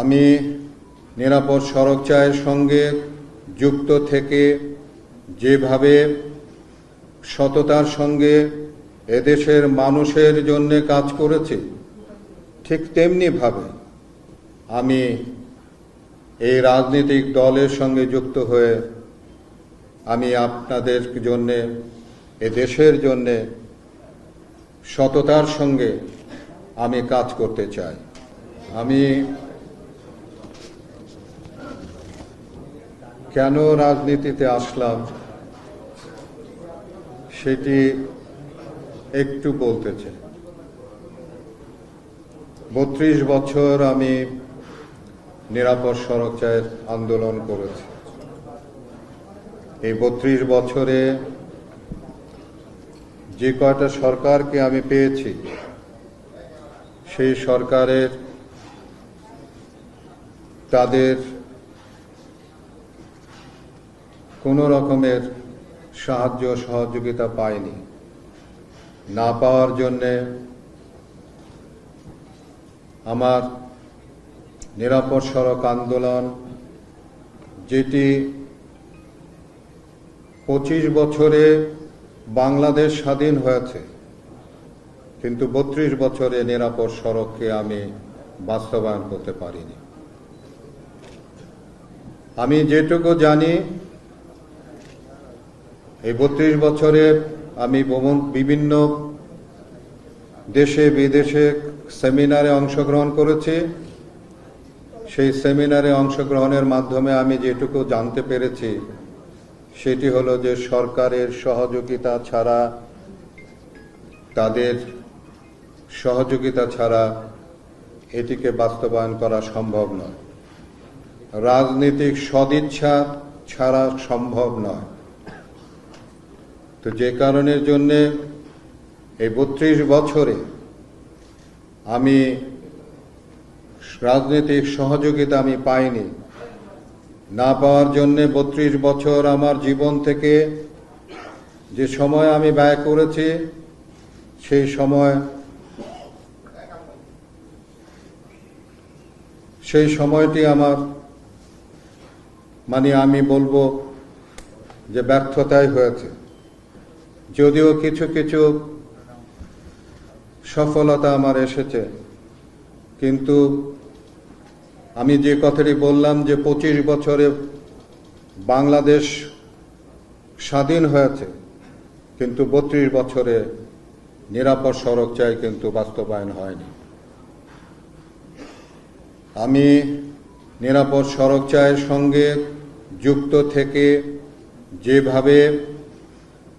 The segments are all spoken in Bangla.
আমি নিরাপদ সড়ক চায়ের সঙ্গে যুক্ত থেকে যেভাবে সততার সঙ্গে এদেশের মানুষের জন্য কাজ করেছি, ঠিক তেমনিভাবে আমি এই রাজনৈতিক দলের সঙ্গে যুক্ত হয়ে আমি আপনাদের জন্যে এ দেশের জন্যে সততার সঙ্গে আমি কাজ করতে চাই। আমি কেন রাজনীতিতে আসলাম সেটি একটু বলতে চাই। বত্রিশ বছর আমি নিরাপদ সড়ক চায়ের আন্দোলন করেছি। এই বত্রিশ বছরে যে কয়টা সরকারকে আমি পেয়েছি, সেই সরকারের তাদের কোনো রকমের সাহায্য সহযোগিতা পায়নি। না পাওয়ার জন্যে আমার নিরাপদ সড়ক আন্দোলন, যেটি পঁচিশ বছরে বাংলাদেশ স্বাধীন হয়েছে, কিন্তু বত্রিশ বছরে নিরাপদ সড়ককে আমি বাস্তবায়ন করতে পারিনি। আমি যেটুকু জানি এই বত্রিশ বছরে আমি বিভিন্ন দেশে, বিদেশে সেমিনারে অংশগ্রহণ করেছি। সেই সেমিনারে অংশগ্রহণের মাধ্যমে আমি যেটুকু জানতে পেরেছি, সেটি হলো যে সরকারের সহযোগিতা ছাড়া, তাদের সহযোগিতা ছাড়া এটিকে বাস্তবায়ন করা সম্ভব নয়। রাজনৈতিক সদিচ্ছা ছাড়া সম্ভব নয়। তো যে কারণের জন্যে এই বত্রিশ বছরে আমি রাজনৈতিক সহযোগিতা আমি পাইনি। না পাওয়ার জন্যে বত্রিশ বছর আমার জীবন থেকে যে সময় আমি ব্যয় করেছি, সেই সময় সেই সময়টি আমার মানে আমি বলব যে ব্যর্থতাই হয়েছে। যদিও কিছু কিছু সফলতা আমার এসেছে, কিন্তু আমি যে কথাটি বললাম যে পঁচিশ বছরে বাংলাদেশ স্বাধীন হয়েছে, কিন্তু বত্রিশ বছরে নিরাপদ সড়ক চাই কিন্তু বাস্তবায়ন হয়নি। আমি নিরাপদ সড়ক চায়ের সঙ্গে যুক্ত থেকে যেভাবে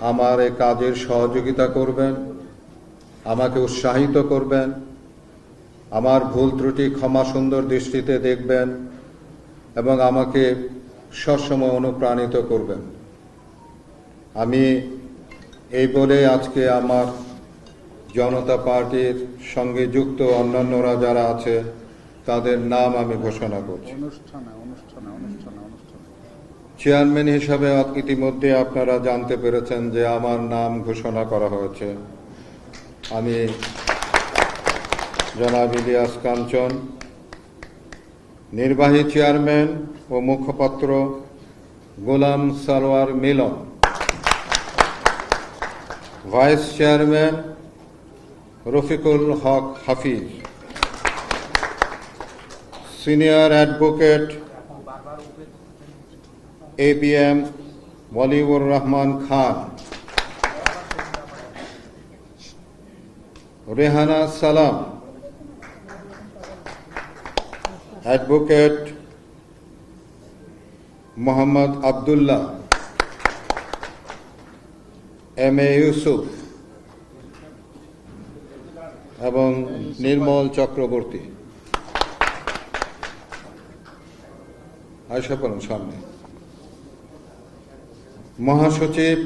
আমার এই কাজের সহযোগিতা করবেন, আমাকে উৎসাহিত করবেন, আমার ভুল ত্রুটি ক্ষমা সুন্দর দৃষ্টিতে দেখবেন এবং আমাকে সবসময় অনুপ্রাণিত করবেন। আমি এই বলে আজকে আমার জনতা পার্টির সঙ্গে যুক্ত অন্যান্যরা যারা আছে, তাদের নাম আমি ঘোষণা করছি। অনুষ্ঠানে অনুষ্ঠানে অনুষ্ঠানে। চেয়ারম্যান হিসাবে ইতিমধ্যে আপনারা জানতে পেরেছেন যে আমার নাম ঘোষণা করা হয়েছে। আমি জনাব ইলিয়াস কাঞ্চন, নির্বাহী চেয়ারম্যান ও মুখপাত্র Golam Sarwar Milon, vice chairman Rafiqul Haque Hafiz, senior advocate A B M Waliur Rahman Khan Rehana Salam advocate Mohammad Abdullah M A Yusuf এবং নির্মল চক্রবর্তী আয়সা পড়ুন সামনে। মহাসচিব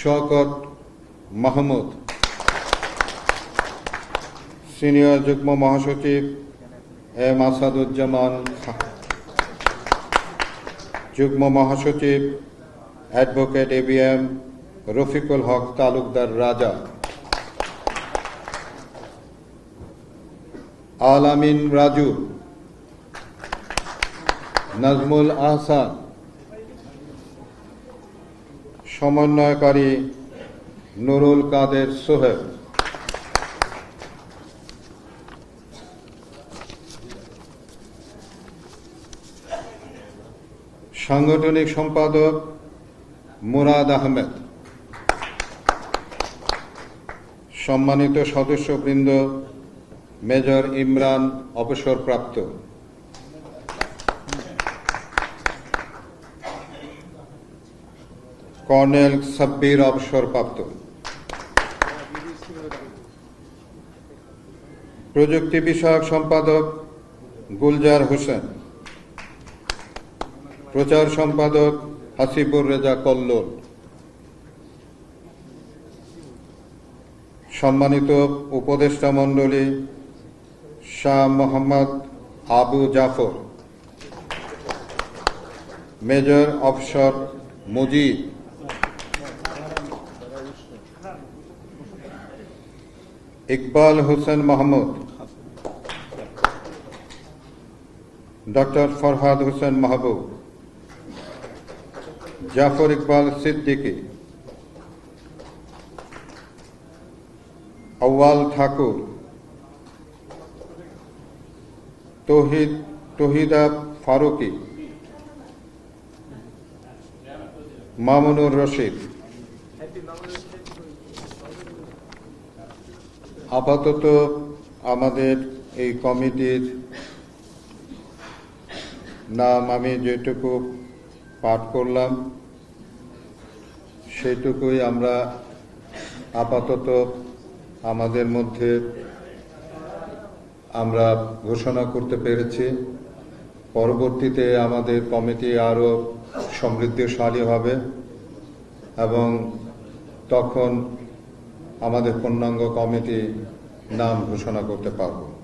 শকত মাহমুদ, সিনিয়র যুগ্ম মহাসচিব এম আসাদুজ্জামান যুগ্ম মহাসচিব advocate A B M Rafiqul Haque Talukdar Raja, Al Amin Raju, Nazmul Ahsan সমন্বয়কারী নুরুল কাদের সোহেব সাংগঠনিক সম্পাদক মুরাদ আহমেদ। সম্মানিত সদস্যবৃন্দ মেজর ইমরান অবসরপ্রাপ্ত। কর্নেল সাব্বির অবসরপ্রাপ্ত প্রযুক্তি বিষয়ক সম্পাদক গুলজার হোসেন। প্রচার সম্পাদক হাসিবুর রেজা কল্লোল। সম্মানিত উপদেষ্টা মণ্ডলী শাহ মোহাম্মদ আবু জাফর। মেজর অফসর মুজিব। ইকবাল হোসেন মাহমুদ, ডক্টর ফরহাদ হোসেন মাহবুব, জাফর ইকবাল সিদ্দিকী, আউয়াল ঠাকুর, তহিদ তহিদা ফারুকি, মামুনুর রশিদ। আপাতত আমাদের এই কমিটির নাম আমি যেটুকু পাঠ করলাম, সেটুকুই আমরা আপাতত আমাদের মধ্যে আমরা ঘোষণা করতে পেরেছি। পরবর্তীতে আমাদের কমিটি আরও সমৃদ্ধশালী হবে এবং তখন আমাদের পূর্ণাঙ্গ কমিটি নাম ঘোষণা করতে পারব।